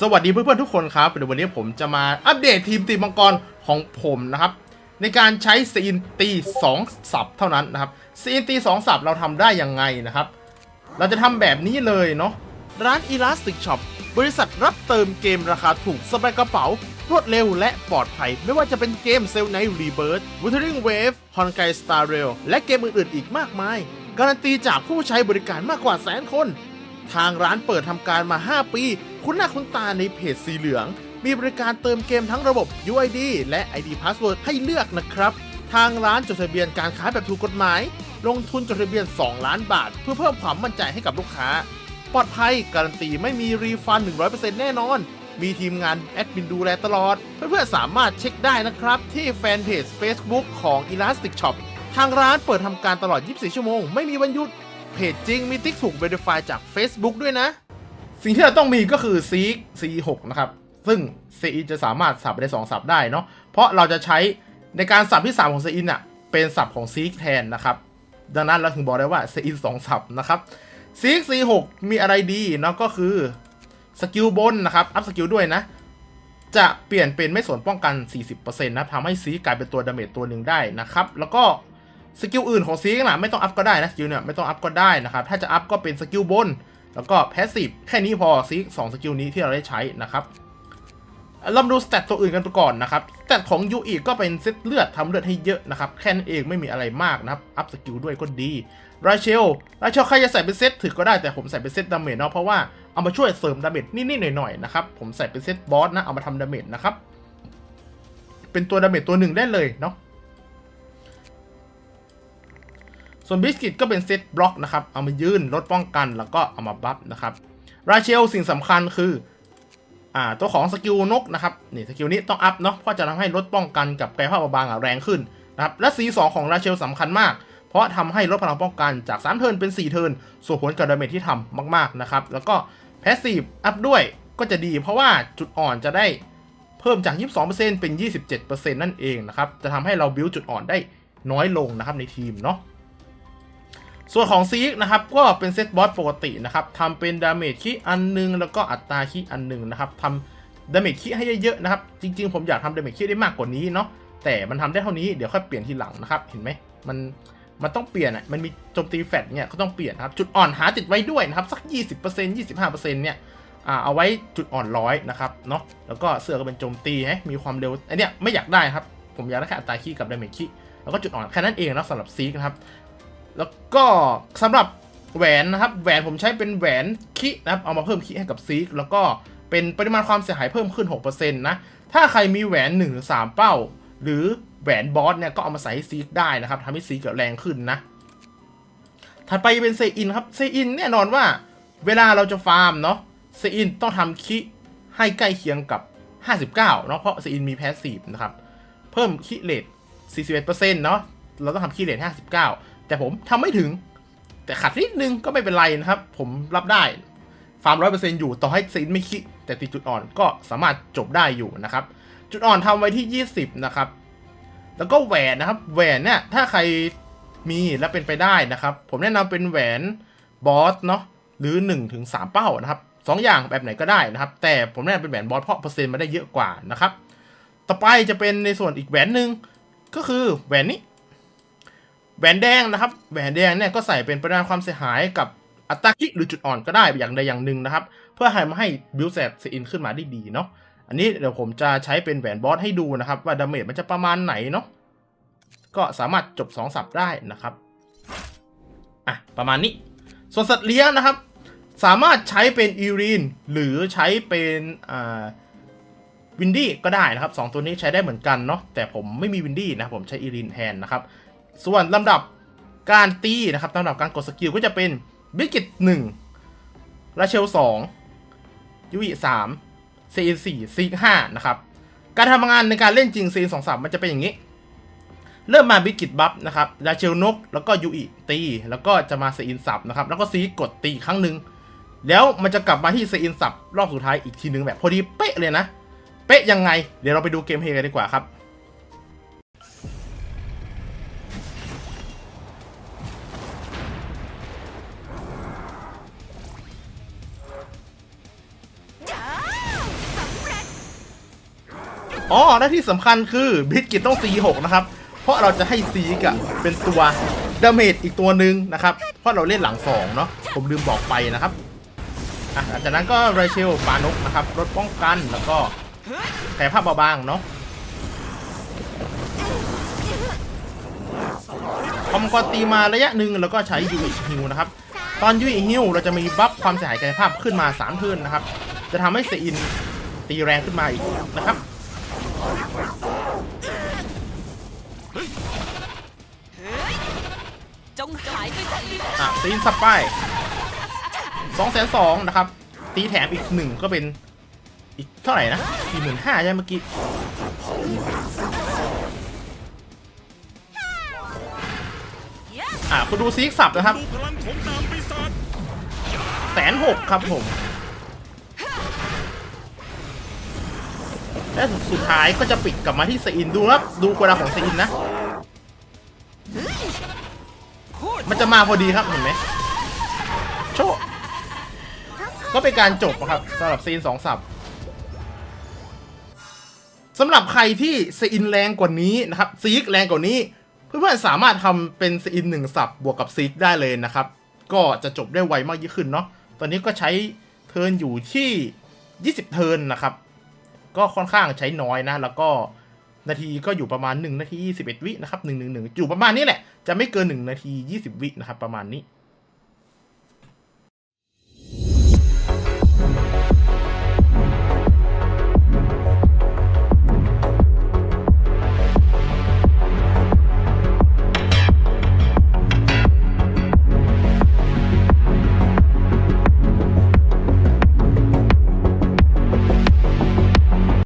สวัสดีเพื่อนๆทุกคนครับเดี๋ยววันนี้ผมจะมาอัปเดตทีมตีมังกรของผมนะครับ ในการใช้ซีนตี2สับเท่านั้นนะครับซีนตี2สับเราทำได้ยังไงนะครับ เราจะทำแบบนี้เลยเนาะร้าน Elastic Shop บริษัทรับเติมเกมราคาถูกสบายกระเป๋ารวดเร็วและปลอดภัย ไม่ว่าจะเป็นเกม Cell Night Rebirth Wuthering Wave h o n g a i Star Rail และเกมอื่นๆอีกมากมาย การันตีจากผู้ใช้บริการมากกว่าแสนคน ทางร้านเปิดทำการมา 5 ปี คุณหน้าคุณตาในเพจสีเหลือง มีบริการเติมเกมทั้งระบบ UID และ ID Password ให้เลือกนะครับ ทางร้านจดทะเบียนการค้าแบบถูกกฎหมาย ลงทุนจดทะเบียน 2 ล้านบาท เพื่อเพิ่มความมั่นใจให้กับลูกค้า ปลอดภัยการันตีไม่มีรีฟัน 100%แน่นอน มีทีมงานแอดมินดูแลตลอด เพื่อนๆสามารถเช็คได้นะครับ ที่แฟนเพจ Facebook ของ Elastic Shop ทางร้านเปิดทำการตลอด 24 ชั่วโมง ไม่มีวันหยุด เพจจริงมีติ๊กถูก Verify จาก Facebook ด้วยนะ สิ่งที่เราต้องมีก็คือ Seek C6 นะครับ ซึ่ง c ีจะสามารถสับได้2สับได้เนาะเพราะเราจะใช้ในการสับที่ 3 ของ c ีน่ะเป็นสับของ Seek แทนนะครับ ดังนั้นเราถึงบอกได้ว่า c ีสองสับนะครับ Seek C6 มีอะไรดีเนาะก็คือสกิลบนนะครับอัพสกิลด้วยนะจะเปลี่ยนเป็นไม่สนป้องกัน 40%นะทำให้ซีกลายเป็นตัวดาเมจตัวหนึ่งได้นะครับ แล้วก็ สกิลอื่นของซีกนะไม่ต้องอัพก็ได้นะสกิลเนี่ยไม่ต้องอัพก็ได้นะครับถ้าจะอัพก็เป็นสกิลบน แล้วก็แพสซีฟแค่นี้พอซีกสองสกิลนี้ที่เราได้ใช้นะครับเรามาดูสเตตตัวอื่นกันไปก่อนนะครับสเตตของยูอีก็เป็นเซตเลือดทำเลือดให้เยอะนะครับแค่นั้นเองไม่มีอะไรมากนะครับอัพสกิลด้วยก็ดีราเชลราเชลใครจะใส่เป็นเซตถือก็ได้แต่ผมใส่เป็นเซตดาเมจเนาะเพราะว่าเอามาช่วยเสริมดาเมจนิดๆหน่อยๆนะครับผมใส่เป็นเซตบอสนะเอามาทำดาเมจนะครับเป็นตัวดาเมจตัวหนึ่งได้เลยเนาะ ส่วนบิสกิตก็เป็นเซตบล็อกนะครับ เอามายื่นลดป้องกันแล้วก็เอามาบัฟนะครับ ราเชลสิ่งสำคัญคืออ่าตัวของสกิลนกนะครับนี่สกิลนี้ต้องอัพเนาะเพราะจะทำให้ลดป้องกันกับกายภาพบางอะแรงขึ้นนะครับและสีสองของราเชลสำคัญมาก เพราะทำให้ลดพลังป้องกันจาก 3 เทิร์นเป็น 4 เทิร์นส่งผลกับดาเมจที่ทำมากๆนะครับแล้วก็แพสซีฟอัพด้วยก็จะดี เพราะว่าจุดอ่อนจะได้เพิ่มจาก 22%เป็น 27%นั่นเองนะครับจะทำให้เราบิวจุดอ่อนได้น้อยลงนะครับในทีมเนาะ ส่วนของซีกนะครับก็เป็นเซตบอสปกตินะครับทำเป็นดาเมจคีอันหนึง แล้วก็อัตราคีอันหนึงนะครับทำดาเมจคีให้เยอะๆนะครับ จริงๆ ผมอยากทำดาเมจคีได้มากกว่านี้เนาะแต่มันทำได้เท่านี้เดี๋ยวค่อยเปลี่ยนทีหลังนะครับ เห็นไหมมันมันต้องเปลี่ยนอะมันมีโจมตีแฟตเนี่ยก็ต้องเปลี่ยนนะครับ จุดอ่อนหาติดไว้ด้วยนะครับ สัก 20% 25%เนี่ยอ่าเอาไว้จุดอ่อนร้อยนะครับเนาะแล้วก็เสื้อก็เป็นโจมตีให้มีความเร็วอันเนี้ยไม่อยากได้ครับ ผมอยากได้แค่อัตราคีกับดาเมจคีแล้วก็จุดอ่อนแค่นั้นเองนะสำหรับซีกนะครับ แล้วก็สำหรับแหวนนะครับ แหวนผมใช้เป็นแหวนคินะครับ เอามาเพิ่มคิให้กับซีกแล้วก็เป็นปริมาณความเสียหายเพิ่มขึ้น 6%นะ ถ้าใครมีแหวน1หรือ3เป้า หรือแหวนบอสเนี่ยก็เอามาใส่ให้ซีกได้นะครับทำให้ซีกเกิดแรงขึ้นนะ ถัดไปเป็นเซอินครับ เซอินแน่นอนว่าเวลาเราจะฟาร์มเนาะ เซอินต้องทำคิให้ใกล้เคียงกับ 59 เนาะ เพราะเซอินมีแพสซีฟนะครับ เพิ่มคิเลท41%เนาะ เราต้องทำคิเลท59 แต่ผมทำไม่ถึง แต่ขัดนิดนึงก็ไม่เป็นไรนะครับ ผมรับได้ฟาร์มร้อยเปอร์เซ็นต์อยู่ต่อให้ซีนไม่คิด แต่ติดจุดอ่อนก็สามารถจบได้อยู่นะครับ จุดอ่อนทำไว้ที่ 20 นะครับ แล้วก็แหวนนะครับ แหวนเนี่ยถ้าใครมีและเป็นไปได้นะครับ ผมแนะนำเป็นแหวนบอสเนาะหรือ1ถึง3เป้านะครับสองอย่างแบบไหนก็ได้นะครับ แต่ผมแนะนำเป็นแหวนบอสเพราะเปอร์เซ็นต์มาได้เยอะกว่านะครับ ต่อไปจะเป็นในส่วนอีกแหวนหนึ่งก็คือแหวนนี้ แหวนแดงนะครับ แหวนแดงเนี่ยก็ใส่เป็นปริมาณความเสียหายกับอัตราคิหรือจุดอ่อนก็ได้อย่างใดอย่างหนึ่งนะครับ เพื่อให้มาให้บิลเซตเซอินขึ้นมาได้ดีเนาะอันนี้เดี๋ยวผมจะใช้เป็นแหวนบอสให้ดูนะครับ ว่าดาเมจมันจะประมาณไหนเนาะก็สามารถจบ 2 สับได้นะครับอะประมาณนี้ ส่วนสัตว์เลี้ยงนะครับ สามารถใช้เป็นอีรีนหรือใช้เป็นอ่าวินดี้ก็ได้นะครับสองตัวนี้ใช้ได้เหมือนกันเนาะแต่ผมไม่มีวินดี้นะผมใช้อีรีนแทนนะครับ ส่วนลำดับการตีนะครับลำดับการกดสกิลก็จะเป็นบิกิตหนึ่งราเชลสองยูอีสามซีนสี่ซีห้านะครับ การทำงานในการเล่นจริงซีนสองสามมันจะเป็นอย่างนี้ เริ่มมาบิกิตบัฟนะครับราเชลนก แล้วก็ยูอีตี แล้วก็จะมาซีนสับนะครับ แล้วก็ซีกดตีครั้งหนึ่งแล้วมันจะกลับมาที่ซีนสับรอบสุดท้ายอีกทีหนึ่งแบบพอดีเป๊ะเลยนะ เป๊ะยังไง เดี๋ยวเราไปดูเกมเพลย์กันดีกว่าครับ อ๋อและที่สำคัญคือบิสกิตต้อง C6 นะครับ เพราะเราจะให้ซีกะเป็นตัวดาเมจอีกตัวหนึ่งนะครับ เพราะเราเล่นหลังสองเนาะผมลืมบอกไปนะครับอะจากนั้นก็เรเชลปานกนะครับลดป้องกันแล้วก็แผลภาพเบาบางเนาะพอมกรตีมาระยะหนึ่งแล้วก็ใช้ยูอิฮิวนะครับ ตอนยูอิฮิวเราจะมีบัฟความเสียหายกายภาพขึ้นมา3เทิร์นนะครับ จะทำให้เซอินตีแรงขึ้นมาอีกนะครับ จงหายไปซะอะซีนสปายสองแสนสองนะครับ ตีแถมอีกหนึ่งก็เป็นอีกเท่าไหร่นะสี่หมื่นห้าใช่เมื่อกี้อะคุณดูซีกสับนะครับแสนหกครับผม และสุดท้ายก็จะปิดกลับมาที่เซอินดูครับดูเวาของเซอินนะ มันจะมาพอดีครับเห็นไหมโชคก็เป็นการจบครับสำหรับซีนสองสับสำหรับใครที่ซีนแรงกว่านี้นะครับซีกแรงกว่านี้ เพื่อนๆสามารถทำเป็นซีนหนึ่งสับบวกกับซีกได้เลยนะครับ ก็จะจบได้ไวมากยิ่งขึ้นเนาะตอนนี้ก็ใช้เทิร์นอยู่ที่ 20 เทิร์นนะครับ ก็ค่อนข้างใช้น้อยนะ แล้วก็นาทีก็อยู่ประมาณ1นาที21 วินะครับ1 1 1อยู่ประมาณนี้แหละ จะไม่เกิน 1 นาที 20 วินะครับประมาณนี้